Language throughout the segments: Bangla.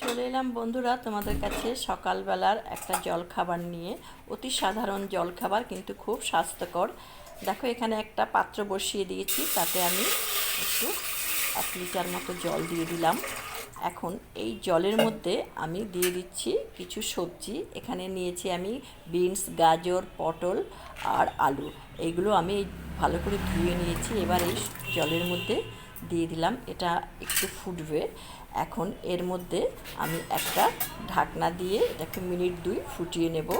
চলে এলাম বন্ধুরা তোমাদের কাছে সকালবেলার একটা জলখাবার নিয়ে। অতি সাধারণ জলখাবার কিন্তু খুব স্বাস্থ্যকর। দেখো, এখানে একটা পাত্র বসিয়ে দিয়েছি, তাতে আমি একটু এক লিটার মতো জল দিয়ে দিলাম। এখন এই জলের মধ্যে আমি দিয়ে দিচ্ছি কিছু সবজি। এখানে নিয়েছি আমি বিনস, গাজর, পটল আর আলু। এইগুলো আমি ভালো করে ধুয়ে নিয়েছি। এবার এই জলের মধ্যে দিয়ে দিলাম। এটা একটু ফুটবে। এখন এর মধ্যে আমি একটা ঢাকনা দিয়ে এটাকে মিনিট দুই ফুটিয়ে নেব।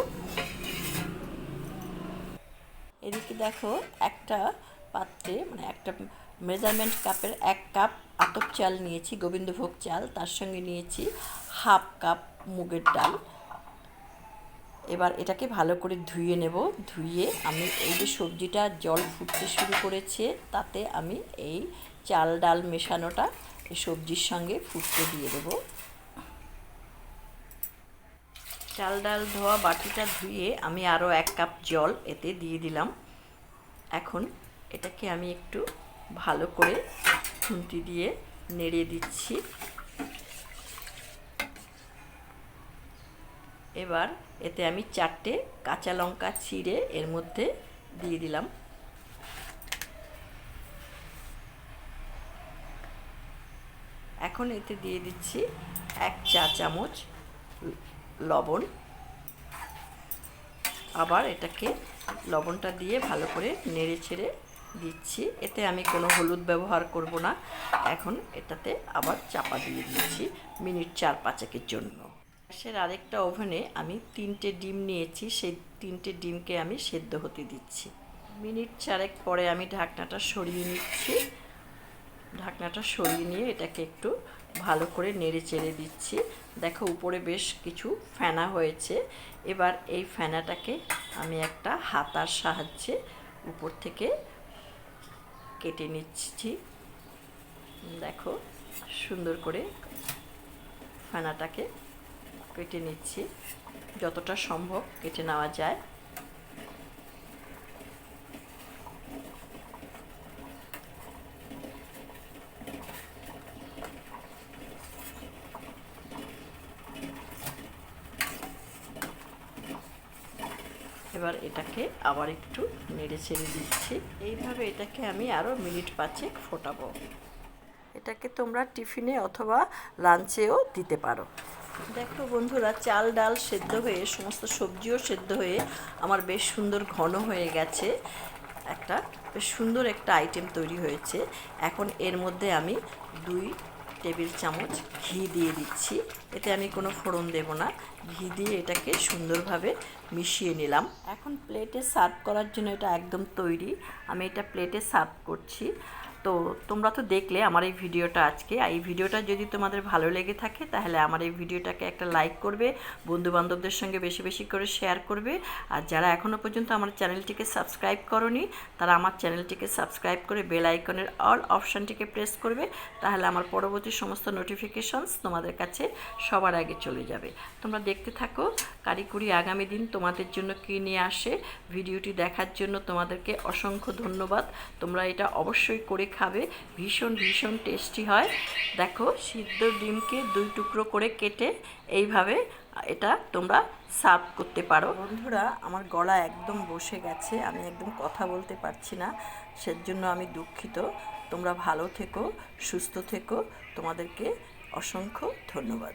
এদিকে দেখো, একটা পাত্রে মানে একটা মেজারমেন্ট কাপের এক কাপ আতপ চাল নিয়েছি, গোবিন্দভোগ চাল। তার সঙ্গে নিয়েছি হাফ কাপ মুগের ডাল। এবার এটাকে ভালো করে ধুয়ে নেব। ধুয়ে আমি এই যে সবজিটা জল ফুটতে শুরু করেছে, তাতে আমি এই চাল ডাল মেশানোটা এই সবজির সঙ্গে ফুটতে দিয়ে দেবো। চাল ডাল ধোয়া বাটিটা ধুয়ে আমি আরও এক কাপ জল এতে দিয়ে দিলাম। এখন এটাকে আমি একটু ভালো করে খুন্তি দিয়ে নেড়ে দিচ্ছি। এবার এতে আমি চারটে কাঁচা লঙ্কা ছিঁড়ে এর মধ্যে দিয়ে দিলাম। এখন এতে দিয়ে দিচ্ছি এক চা চামচ লবণ। আবার এটাকে লবণটা দিয়ে ভালো করে নেড়ে ছেড়ে দিচ্ছি। এতে আমি কোনো হলুদ ব্যবহার করব না। এখন এটাতে আবার চাপা দিয়ে দিচ্ছি মিনিট চার পাঁচেকের জন্য। গ্যাসের আরেকটা ওভেনে আমি তিনটে ডিম নিয়েছি, সেই তিনটে ডিমকে আমি সেদ্ধ হতে দিচ্ছি। মিনিট চারেক পরে আমি ঢাকনাটা সরিয়ে নিচ্ছি। ঢাকনাটা সরিয়ে নিয়ে এটাকে একটু ভালো করে নেড়ে চেড়ে দিচ্ছি। দেখো উপরে বেশ কিছু ফেনা হয়েছে। এবার এই ফেনাটাকে আমি একটা হাতার সাহায্যে উপর থেকে কেটে নিচ্ছি। দেখো সুন্দর করে ফেনাটাকে কেটে নিচ্ছি। যতটা সম্ভব কেটে নেওয়া যায়। এবার এটাকে আবার একটু নেড়ে ছেড়ে দিচ্ছি। এইভাবে এটাকে আমি আরও মিনিট পাঁচেক ফোটাবো। এটাকে তোমরা টিফিনে অথবা লাঞ্চেও দিতে পারো। দেখো বন্ধুরা, চাল, ডাল সেদ্ধ হয়ে, সমস্ত সবজিও সেদ্ধ হয়ে আমার বেশ সুন্দর ঘন হয়ে গেছে। একটা বেশ সুন্দর একটা আইটেম তৈরি হয়েছে। এখন এর মধ্যে আমি দুই টেবিল চামচ ঘি দিয়ে দিচ্ছি। এতে আমি কোনো ফোড়ন দেব না। ঘি দিয়ে এটাকে সুন্দরভাবে মিশিয়ে নিলাম। এখন প্লেটে সার্ভ করার জন্য এটা একদম তৈরি। আমি এটা প্লেটে সার্ভ করছি। তো তোমরা তো দেখলে আমার এই ভিডিওটা আজকে। এই ভিডিওটা যদি তোমাদের ভালো লেগে থাকে, তাহলে আমার এই ভিডিওটাকে একটা লাইক করবে বন্ধু বান্ধবদের সঙ্গে বেশি বেশি করে শেয়ার করবে। আর যারা এখনও পর্যন্ত আমার চ্যানেলটিকে সাবস্ক্রাইব করনি, তারা আমার চ্যানেলটিকে সাবস্ক্রাইব করে বেল আইকনের অল অপশানটিকে প্রেস করবে, তাহলে আমার পরবর্তী সমস্ত নোটিফিকেশনস তোমাদের কাছে সবার আগে চলে যাবে। তোমরা দেখতে থাকো, কারিকুরি আগামী দিন তোমাদের জন্য কী নিয়ে আসে। ভিডিওটি দেখার জন্য তোমাদেরকে অসংখ্য ধন্যবাদ। তোমরা এটা অবশ্যই করে খাবে ভীষণ ভীষণ টেস্টি হয়। দেখো, সিদ্ধ ডিমকে দুই টুকরো করে কেটে এইভাবে এটা তোমরা সার্ভ করতে পারো। বন্ধুরা, আমার গলা একদম বসে গেছে, আমি একদম কথা বলতে পারছি না, সেজন্য আমি দুঃখিত। তোমরা ভালো থেকো, সুস্থ থেকো। তোমাদেরকে অসংখ্য ধন্যবাদ।